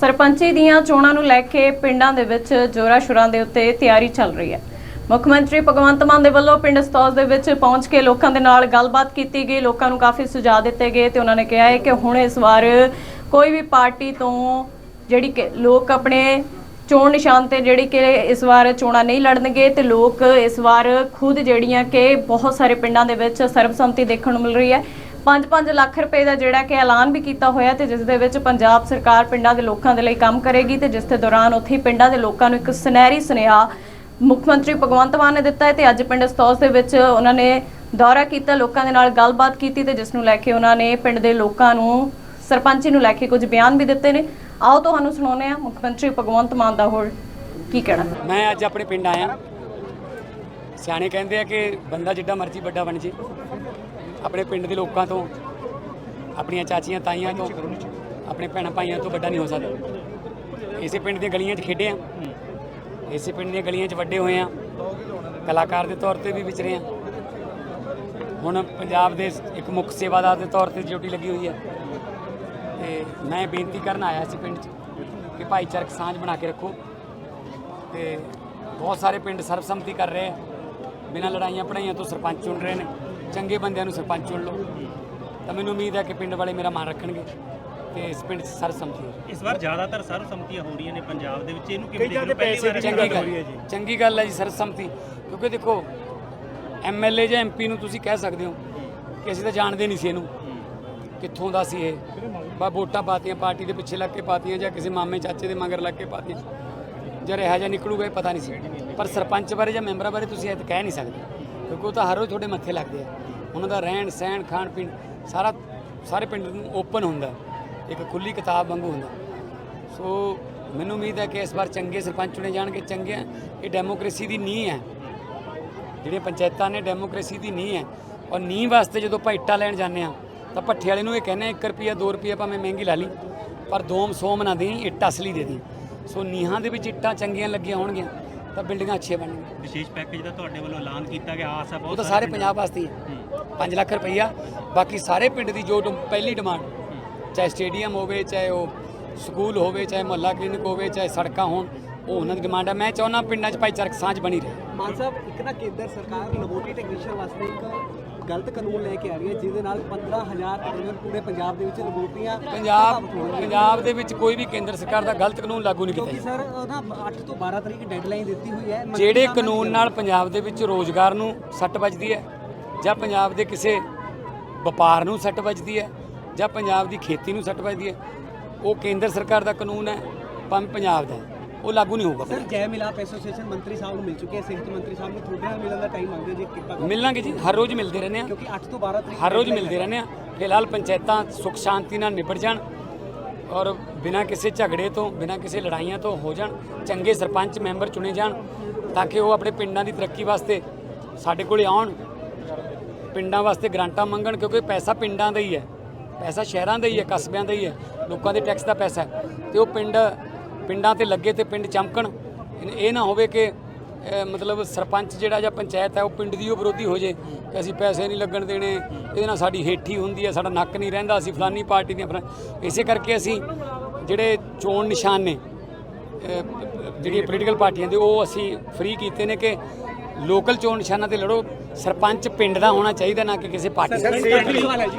ਸਰਪੰਚੀ ਦੀਆਂ ਚੋਣਾਂ ਨੂੰ ਲੈ ਕੇ ਪਿੰਡਾਂ ਦੇ ਵਿੱਚ ਜੋਰਾ ਸ਼ੁਰਾਂ ਦੇ ਉੱਤੇ ਤਿਆਰੀ ਚੱਲ ਰਹੀ ਹੈ। ਮੁੱਖ ਮੰਤਰੀ ਭਗਵੰਤ ਮਾਨ ਦੇ ਵੱਲੋਂ ਪਿੰਡ ਸਤੌਜ ਦੇ ਵਿੱਚ ਪਹੁੰਚ ਕੇ ਲੋਕਾਂ ਦੇ ਨਾਲ ਗੱਲਬਾਤ ਕੀਤੀ ਗਈ। ਲੋਕਾਂ ਨੂੰ ਕਾਫੀ ਸੁਝਾਅ ਦਿੱਤੇ ਗਏ ਤੇ ਉਹਨਾਂ ਨੇ ਕਿਹਾ ਹੈ ਕਿ ਹੁਣ ਇਸ ਵਾਰ ਕੋਈ ਵੀ ਪਾਰਟੀ ਤੋਂ ਜਿਹੜੀ ਕਿ ਲੋਕ ਆਪਣੇ ਚੋਣ ਨਿਸ਼ਾਨ ਤੇ ਜਿਹੜੀ ਕਿ ਇਸ ਵਾਰ ਚੋਣਾਂ ਨਹੀਂ ਲੜਨਗੇ ਤੇ ਲੋਕ ਇਸ ਵਾਰ ਖੁਦ ਜਿਹੜੀਆਂ ਕਿ ਬਹੁਤ ਸਾਰੇ ਪਿੰਡਾਂ ਦੇ ਵਿੱਚ ਸਰਬਸੰਮਤੀ ਦੇਖਣ ਨੂੰ ਮਿਲ ਰਹੀ ਹੈ। 5-5 ਲੱਖ ਰੁਪਏ ਦਾ ਜਿਹੜਾ ਕਿ ਐਲਾਨ ਵੀ ਕੀਤਾ ਹੋਇਆ ਤੇ ਜਿਸ ਦੇ ਵਿੱਚ ਪੰਜਾਬ ਸਰਕਾਰ ਪਿੰਡਾਂ ਦੇ ਲੋਕਾਂ ਦੇ ਲਈ ਕੰਮ ਕਰੇਗੀ ਤੇ ਜਿਸ ਦੇ ਦੌਰਾਨ ਉੱਥੇ ਪਿੰਡਾਂ ਦੇ ਲੋਕਾਂ ਨੂੰ ਇੱਕ ਸੁਨਹਿਰੀ ਸੁਨੇਹਾ ਮੁੱਖ ਮੰਤਰੀ ਭਗਵੰਤ ਮਾਨ ਨੇ ਦਿੱਤਾ ਹੈ ਤੇ ਅੱਜ ਪਿੰਡ ਸਤੌਸ ਦੇ ਵਿੱਚ ਉਹਨਾਂ ਨੇ ਦੌਰਾ ਕੀਤਾ, ਲੋਕਾਂ ਦੇ ਨਾਲ ਗੱਲਬਾਤ ਕੀਤੀ ਤੇ ਜਿਸ ਨੂੰ ਲੈ ਕੇ ਉਹਨਾਂ ਨੇ ਪਿੰਡ ਦੇ ਲੋਕਾਂ ਨੂੰ ਸਰਪੰਚੀ ਨੂੰ ਲੈ ਕੇ ਕੁਝ ਬਿਆਨ ਵੀ ਦਿੱਤੇ ਨੇ। ਆਓ ਤੁਹਾਨੂੰ ਸੁਣਾਉਂਦੇ ਹਾਂ ਮੁੱਖ ਮੰਤਰੀ ਭਗਵੰਤ ਮਾਨ ਦਾ ਹੋਰ ਕੀ ਕਹਿਣਾ? ਮੈਂ ਅੱਜ ਆਪਣੇ ਪਿੰਡ ਆਇਆ। ਸਿਆਣੇ ਕਹਿੰਦੇ ਆ ਕਿ ਬੰਦਾ ਜਿੱਡਾ ਮਰਜ਼ੀ ਵੱਡਾ ਬਣ ਜੇ। ਆਪਣੇ ਪਿੰਡ ਦੇ ਲੋਕਾਂ ਤੋਂ, ਆਪਣੀਆਂ ਚਾਚੀਆਂ ਤਾਈਆਂ ਤੋਂ, ਆਪਣੇ ਭੈਣਾਂ ਭਾਈਆਂ ਤੋਂ ਵੱਡਾ ਨਹੀਂ ਹੋ ਸਕਦਾ। ਇਸੇ ਪਿੰਡ ਦੀਆਂ ਗਲੀਆਂ 'ਚ ਖੇਡੇ ਆ। ਇਸੇ ਪਿੰਡ ਦੀਆਂ ਗਲੀਆਂ 'ਚ ਵੱਡੇ ਹੋਏ ਆ। ਕਲਾਕਾਰ ਦੇ ਤੌਰ ਤੇ ਵੀ ਵਿਚਰੇ ਆ। ਹੁਣ ਪੰਜਾਬ ਦੇ ਇੱਕ ਮੁੱਖ ਸੇਵਾਦਾਰ ਦੇ ਤੌਰ ਤੇ ਡਿਊਟੀ ਲੱਗੀ ਹੋਈ ਹੈ। ਤੇ ਮੈਂ ਬੇਨਤੀ ਕਰਨ ਆਇਆ ਸੀ ਪਿੰਡ 'ਚ ਕਿ ਭਾਈਚਾਰਕ ਸਾਂਝ ਬਣਾ ਕੇ ਰੱਖੋ। ਤੇ ਬਹੁਤ ਸਾਰੇ ਪਿੰਡ ਸਰਬਸੰਮਤੀ ਕਰ ਰਹੇ ਆ। ਬਿਨਾਂ ਲੜਾਈਆਂ ਪੜਾਈਆਂ ਤੋਂ ਸਰਪੰਚ ਚੁਣ ਰਹੇ ਨੇ। ਚੰਗੇ ਬੰਦਿਆਂ ਨੂੰ ਸਰਪੰਚ ਚੁਣ ਲਓ। ਤਾਂ ਮੈਨੂੰ ਉਮੀਦ ਹੈ ਕਿ ਪਿੰਡ ਵਾਲੇ ਮੇਰਾ ਮਾਨ ਰੱਖਣਗੇ ਤੇ ਇਸ ਪਿੰਡ 'ਚ ਸਰਬਸੰਮਤੀ ਹੋਵੇ ਇਸ ਵਾਰ ਜ਼ਿਆਦਾਤਰ ਸਰਬਸੰਮਤੀਆਂ ਹੋ ਰਹੀਆਂ ਨੇ ਪੰਜਾਬ ਦੇ ਵਿੱਚ ਇਹਨੂੰ ਕਿਵੇਂ ਦੇਖਦੇ ਹੋ? ਪਹਿਲੀ ਵਾਰ ਚੰਗੀ ਗੱਲ ਚੰਗੀ ਗੱਲ ਹੈ ਜੀ ਸਰਬਸੰਮਤੀ ਕਿਉਂਕਿ ਦੇਖੋ ਐਮਐਲਏ ਜਾਂ ਐਮਪੀ ਨੂੰ ਤੁਸੀਂ ਕਹਿ ਸਕਦੇ ਹੋ ਕਿ ਅਸੀਂ ਤਾਂ ਜਾਣਦੇ ਨਹੀਂ ਸੀ ਇਹਨੂੰ ਕਿੱਥੋਂ ਦਾ ਸੀ ਇਹ। ਬਾ ਵੋਟਾਂ ਪਾਤੀਆਂ ਪਾਰਟੀ ਦੇ ਪਿੱਛੇ ਲੱਗ ਕੇ ਪਾਤੀਆਂ ਜਾਂ ਕਿਸੇ ਮਾਮੇ ਚਾਚੇ ਦੇ ਮਗਰ ਲੱਗ ਕੇ ਪਾਤੀਆਂ। ਜਦ ਇਹੋ ਜਿਹਾ ਨਿਕਲੂਗਾ ਇਹ ਪਤਾ ਨਹੀਂ ਸੀ। ਪਰ ਸਰਪੰਚ ਬਾਰੇ ਜਾਂ ਮੈਂਬਰਾਂ ਬਾਰੇ ਤੁਸੀਂ ਇਹ ਤਾਂ ਕਹਿ ਨਹੀਂ ਸਕਦੇ। ਕਿਉਂਕਿ ਉਹ ਤਾਂ ਹਰ ਰੋਜ਼ ਤੁਹਾਡੇ ਮੱਥੇ ਲੱਗਦੇ ਆ। ਉਹਨਾਂ ਦਾ ਰਹਿਣ, ਸਹਿਣ, ਖਾਣ, ਪੀਣ ਸਾਰਾ ਸਾਰੇ ਪਿੰਡ ਨੂੰ ਓਪਨ ਹੁੰਦਾ। ਇੱਕ ਖੁੱਲੀ ਕਿਤਾਬ ਵਾਂਗੂ ਹੁੰਦਾ। ਸੋ ਮੈਨੂੰ ਉਮੀਦ ਹੈ ਕਿ ਇਸ ਵਾਰ ਚੰਗੇ ਸਰਪੰਚ ਚੁਣੇ ਜਾਣਗੇ, ਚੰਗੇ ਇਹ ਡੈਮੋਕ੍ਰੇਸੀ ਦੀ ਨੀਂਹ ਹੈ। ਜਿਹੜੀਆਂ ਪੰਚਾਇਤਾਂ ਨੇ ਡੈਮੋਕ੍ਰੇਸੀ ਦੀ ਨੀਂਹ ਹੈ। ਔਰ ਨੀਂਹ ਵਾਸਤੇ ਜਦੋਂ ਆਪਾਂ ਇੱਟਾਂ ਲੈਣ ਜਾਂਦੇ ਆ ਤਾਂ ਭੱਠੇ ਵਾਲੇ ਨੂੰ ਇਹ ਕਹਿੰਦੇ 1 ਰੁਪਿਆ 2 ਰੁਪਿਆ ਭਾਵੇਂ ਮਹਿੰਗੀ ਲਾ ਲਈ। ਪਰ ਦੋਮ ਸੋਮ ਨਾ ਦੇਈ, ਇੱਟ ਅਸਲੀ ਦੇ ਦੀ ਸੋ ਨੀਹਾਂ ਦੇ ਵਿੱਚ ਇੱਟਾਂ ਚੰਗੀਆਂ ਲੱਗੀਆਂ ਹੋਣਗੀਆਂ। ਤਾਂ ਬਿਲਡਿੰਗਾਂ ਅੱਛੀਆਂ ਬਣਨਗੀਆਂ ਵਿਸ਼ੇਸ਼ ਪੈਕੇਜ ਦਾ ਤੁਹਾਡੇ ਵੱਲੋਂ ਐਲਾਨ ਕੀਤਾ ਗਿਆ ਆਸ ਹੈ ਉਹ ਬਹੁਤ ਤਾਂ ਸਾਰੇ ਪੰਜਾਬ ਵਾਸਤੇ ਹੀ ਹੈ। 5 ਲੱਖ ਰੁਪਈਆ ਬਾਕੀ ਸਾਰੇ ਪਿੰਡ ਦੀ ਜੋ ਡਿਮ- ਪਹਿਲੀ ਡਿਮਾਂਡ। ਚਾਹੇ ਸਟੇਡੀਅਮ ਹੋਵੇ ਚਾਹੇ ਉਹ ਸਕੂਲ ਹੋਵੇ ਚਾਹੇ ਮੁਹੱਲਾ ਕਲੀਨਿਕ ਹੋਵੇ ਚਾਹੇ ਸੜਕਾਂ ਹੋਣ ਉਹ ਉਹਨਾਂ ਦੀ ਡਿਮਾਂਡ ਹੈ। ਮੈਂ ਚਾਹੁੰਦਾ ਪਿੰਡਾਂ 'ਚ ਭਾਈਚਾਰਕ ਸਾਂਝ ਬਣੀ ਰਹੇ। ਮਾਨ ਸਾਹਿਬ ਇੱਕ ਨਾ ਕੇਂਦਰ ਸਰਕਾਰ ਲੈਬੋਰਟਰੀ ਟੈਕਨੀਸ਼ੀਅਨ ਵਾਸਤੇ ਇੱਕ ਗਲਤ ਕਾਨੂੰਨ ਲੈ ਕੇ ਆ ਰਹੀ ਹੈ ਜਿਹਦੇ ਨਾਲ 15000 ਤਕਰੀਬਨ ਪੂਰੇ ਪੰਜਾਬ ਦੇ ਵਿੱਚ ਲੈਬੋਰਟਰੀਆਂ ਪੰਜਾਬ ਪੰਜਾਬ ਦੇ ਵਿੱਚ ਕੋਈ ਵੀ ਕੇਂਦਰ ਸਰਕਾਰ ਦਾ ਗਲਤ ਕਾਨੂੰਨ ਲਾਗੂ ਨਹੀਂ ਕੀਤਾ ਕਿਉਂਕਿ ਜੀ ਸਰ ਉਹ ਨਾ 8 ਤੋਂ 12 ਤਰੀਕ ਡੈਡਲਾਈਨ ਦਿੱਤੀ ਹੋਈ ਹੈ। ਜਿਹੜੇ ਕਾਨੂੰਨ ਨਾਲ ਪੰਜਾਬ ਦੇ ਵਿੱਚ ਰੋਜ਼ਗਾਰ ਨੂੰ ਸੱਟ ਵੱਜਦੀ ਹੈ ਜਾਂ ਪੰਜਾਬ ਦੇ ਕਿਸੇ ਵਪਾਰ ਨੂੰ ਸੱਟ ਵੱਜਦੀ ਹੈ ਜਾਂ ਪੰਜਾਬ ਦੀ ਖੇਤੀ ਨੂੰ ਸੱਟ ਵੱਜਦੀ ਹੈ ਉਹ ਕੇਂਦਰ ਸਰਕਾਰ ਦਾ ਕਾਨੂੰਨ ਹੈ ਭਾਵੇਂ ਪੰਜਾਬ ਦਾ ਉਹ ਲਾਗੂ ਨਹੀਂ ਹੋਊਗਾ ਸਰ ਜੈ ਮਿਲਾਪ ਐਸੋਸੀਏਸ਼ਨ ਮੰਤਰੀ ਸਾਹਿਬ ਨੂੰ ਮਿਲ ਚੁੱਕੇ ਹੈ ਸਿਹਤ ਮੰਤਰੀ ਸਾਹਿਬ ਨੂੰ। ਤੁਹਾਡੇ ਨਾਲ ਮਿਲਣ ਦਾ ਟਾਈਮ ਮੰਗਦੇ ਜੇ ਕਿਰਪਾ ਕਰੋ। ਮਿਲਾਂਗੇ ਜੀ ਹਰ ਰੋਜ਼ ਮਿਲਦੇ ਰਹਿੰਦੇ ਆ ਕਿਉਂਕਿ 8 ਤੋਂ 12 ਤਰੀਕ ਹਰ ਰੋਜ਼ ਮਿਲਦੇ ਰਹਿੰਦੇ ਆ ਫਿਲਹਾਲ ਪੰਚਾਇਤਾਂ ਸੁਖ ਸ਼ਾਂਤੀ ਨਾਲ ਨਿਪਟ ਜਾਣ ਔਰ ਬਿਨਾਂ ਕਿਸੇ ਝਗੜੇ ਤੋਂ ਬਿਨਾਂ ਕਿਸੇ ਲੜਾਈਆਂ ਤੋਂ ਹੋ ਜਾਣ ਚੰਗੇ ਸਰਪੰਚ ਮੈਂਬਰ ਚੁਣੇ ਜਾਣ ਤਾਂ ਕਿ ਉਹ ਆਪਣੇ ਪਿੰਡਾਂ ਦੀ ਤਰੱਕੀ ਵਾਸਤੇ ਸਾਡੇ ਕੋਲੇ ਆਉਣ ਪਿੰਡਾਂ ਵਾਸਤੇ ਗ੍ਰਾਂਟਾਂ ਮੰਗਣ ਕਿਉਂਕਿ ਪੈਸਾ ਪਿੰਡਾਂ ਦਾ ਹੀ ਹੈ। ਪੈਸਾ ਸ਼ਹਿਰਾਂ ਦਾ ਹੀ ਹੈ ਕਸਬਿਆਂ ਦਾ ਹੀ ਹੈ ਲੋਕਾਂ ਦੇ ਟੈਕਸ ਦਾ ਪੈਸਾ ਹੈ। ਤੇ ਉਹ ਪਿੰਡ ਪਿੰਡਾਂ ਤੇ ਲੱਗੇ ਤੇ ਪਿੰਡ ਚਮਕਣ। ਇਹ ਨਾ ਹੋਵੇ ਕਿ ਮਤਲਬ ਸਰਪੰਚ ਜਿਹੜਾ ਜਾਂ ਪੰਚਾਇਤ ਹੈ ਉਹ ਪਿੰਡ ਦੀ ਉਹ ਵਿਰੋਧੀ ਹੋ ਜੇ ਕਿ ਅਸੀਂ ਪੈਸੇ ਨਹੀਂ ਲੱਗਣ ਦੇਣੇ ਇਹਦੇ ਨਾਲ ਸਾਡੀ ਹੇਠੀ ਹੁੰਦੀ ਹੈ ਸਾਡਾ ਨੱਕ ਨਹੀਂ ਰਹਿੰਦਾ ਅਸੀਂ ਫਲਾਨੀ ਪਾਰਟੀ ਦੀਆਂ ਫਲਾ- ਇਸੇ ਕਰਕੇ ਅਸੀਂ ਜਿਹੜੇ ਚੋਣ ਨਿਸ਼ਾਨ ਨੇ ਅਹ, ਜਿਹੜੀਆਂ ਪੋਲੀਟੀਕਲ ਪਾਰਟੀਆਂ ਦੇ ਉਹ ਅਸੀਂ ਫ੍ਰੀ ਕੀਤੇ ਨੇ ਕਿ ਲੋਕਲ ਚੋਣ ਨਿਸ਼ਾਨਾਂ ਤੇ ਲੜੋ। ਸਰਪੰਚ ਪਿੰਡ ਦਾ ਹੋਣਾ ਚਾਹੀਦਾ ਨਾ ਕਿ ਕਿਸੇ ਪਾਰਟੀ ਦਾ।